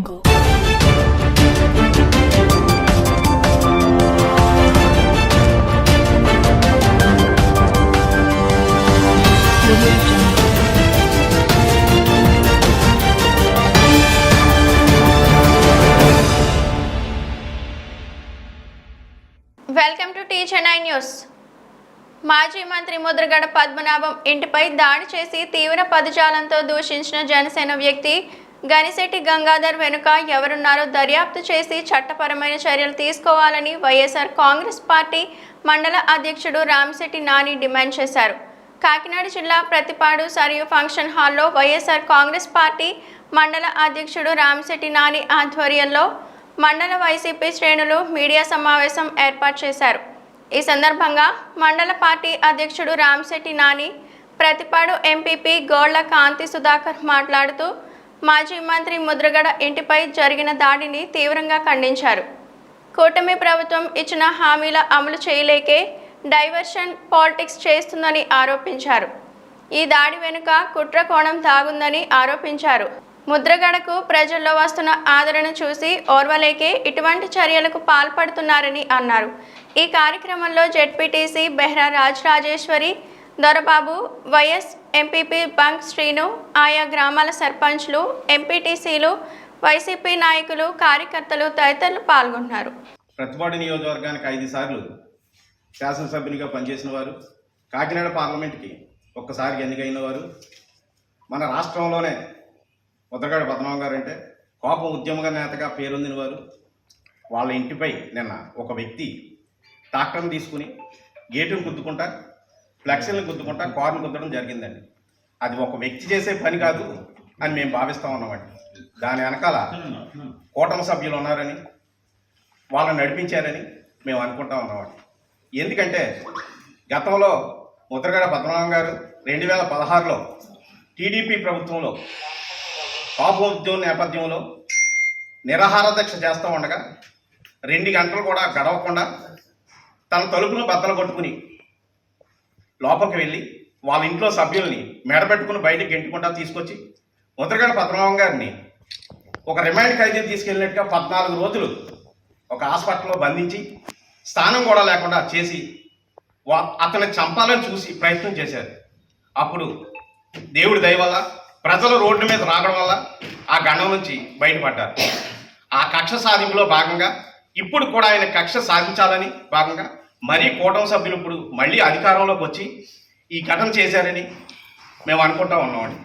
jungle. Welcome to T Chennai news మాజీ మంత్రి ముద్రగడ పద్మనాభం ఇంటిపై దాడి చేసి తీవ్ర పదజాలంతో దూషించిన జనసేన వ్యక్తి గనిశెట్టి గంగాధర్ వెనుక ఎవరున్నారో దర్యాప్తు చేసి చట్టపరమైన చర్యలు తీసుకోవాలని వైఎస్ఆర్ కాంగ్రెస్ పార్టీ మండల అధ్యక్షుడు రామిశెట్టి నాని డిమాండ్ చేశారు. కాకినాడ జిల్లా ప్రతిపాడు సరియు ఫంక్షన్ హాల్లో వైఎస్ఆర్ కాంగ్రెస్ పార్టీ మండల అధ్యక్షుడు రామిశెట్టి నాని ఆధ్వర్యంలో మండల వైసీపీ శ్రేణులు మీడియా సమావేశం ఏర్పాటు చేశారు. ఈ సందర్భంగా మండల పార్టీ అధ్యక్షుడు రామిశెట్టి నాని ప్రతిపాడు ఎంపీపీ గోళ్ళ కాంతి సుధాకర్ మాట్లాడుతూ మాజీ మంత్రి ముద్రగడ ఇంటిపై జరిగిన దాడిని తీవ్రంగా ఖండించారు. కూటమి ప్రభుత్వం ఇచ్చిన హామీల అమలు చేయలేకే డైవర్షన్ పాలిటిక్స్ చేస్తుందని ఆరోపించారు. ఈ దాడి వెనుక కుట్ర కోణం ఆరోపించారు. ముద్రగడకు ప్రజల్లో వస్తున్న ఆదరణ చూసి ఓర్వలేకే ఇటువంటి చర్యలకు పాల్పడుతున్నారని అన్నారు. ఈ కార్యక్రమంలో ZPTC Behra Raj Rajeshwari Dorababu YS MPP bunk Srinu ఆయా గ్రామాల సర్పంచ్లు ఎంపీటీసీలు వైసీపీ నాయకులు కార్యకర్తలు తదితరులు పాల్గొన్నారు. ప్రతిపాడు నియోజకవర్గానికి ఐదు సార్లు శాసనసభ్యునిగా పనిచేసిన వారు కాకినాడ పార్లమెంట్కి ఒక్కసారి ఎన్నికైన వారు మన రాష్ట్రంలోనే ముద్రగాడ పద్మనాభం గారు అంటే కోపం ఉద్యమ నేతగా పేరొందిన వారు వాళ్ళ ఇంటిపై నిన్న ఒక వ్యక్తి ట్రాక్టర్ని తీసుకుని గేటును గుద్దుకుంటా ఫ్లెక్సీలను గుద్దుకుంటా కార్ను గుద్దడం జరిగిందండి. అది ఒక వ్యక్తి చేసే పని కాదు అని మేము భావిస్తూ ఉన్నామండి దాని వెనకాల కూటమి సభ్యులు ఉన్నారని వాళ్ళని నడిపించారని మేము అనుకుంటా ఉన్నామండి ఎందుకంటే గతంలో ముద్రగడ పద్మనాభం గారు రెండు వేల పదహారులో టీడీపీ ప్రభుత్వంలో కాపోద్యోగ నేపథ్యంలో నిరాహార దీక్ష చేస్తూ ఉండగా రెండు గంటలు కూడా గడవకుండా తన తలుపును బద్దలు కొట్టుకుని లోపలికి వెళ్ళి వాళ్ళ ఇంట్లో సభ్యుల్ని మెడబెట్టుకుని బయటికి గెంటుకుంటా తీసుకొచ్చి ముద్రగడ పద్మనాభం గారిని ఒక రిమైండ్ ఖైదీని తీసుకెళ్ళినట్టుగా పద్నాలుగు రోజులు ఒక హాస్పిటల్లో బంధించి స్థానం కూడా లేకుండా చేసి వా అతన్ని చంపాలని చూసి ప్రయత్నం చేశారు. అప్పుడు దేవుడి దయ వల్ల ప్రజలు రోడ్డు మీద రావడం వల్ల ఆ గండం నుంచి బయటపడ్డారు. ఆ కక్ష సాధింపులో భాగంగా ఇప్పుడు కూడా ఆయన కక్ష సాధించాలని భాగంగా మరీ కూటమి సభ్యులు ఇప్పుడు మళ్ళీ అధికారంలోకి వచ్చి ఈ ఘటన చేశారని మేము అనుకుంటా ఉన్నామండి.